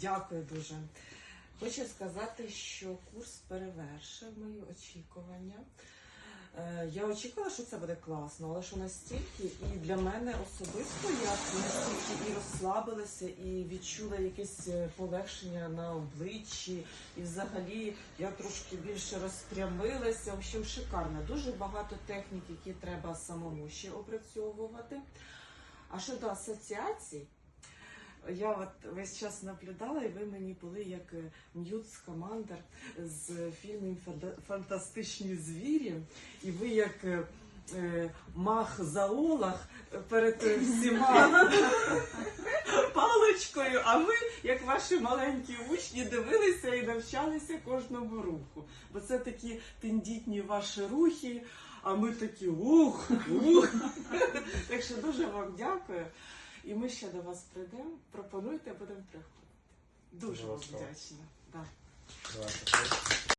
Дякую дуже. Хочу сказати, що курс перевершив мої очікування. Е, Я очікувала, що це буде класно, але що настільки, і для мене особисто я настільки і розслабилася, і відчула якесь е, полегшення на обличчі, і взагалі я трошки більше розпрямилася. В общем, шикарно. Дуже багато технік, які треба самому ще опрацьовувати. А щодо асоціацій, я от весь час наблюдала, і ви мені були як е, Ньют Скамандер з «Фанта- Фантастичні звірі, і ви як е, е, мах-зоолог перед е, всіма паличкою, а ви, як ваші маленькі учні, дивилися і навчалися кожному руху. Бо це такі тендітні ваші рухи, а ми такі ух, ух. Так що дуже вам дякую. І ми ще до вас прийдемо. Пропонуйте, будемо приходити. Дуже вам вдячна. Да.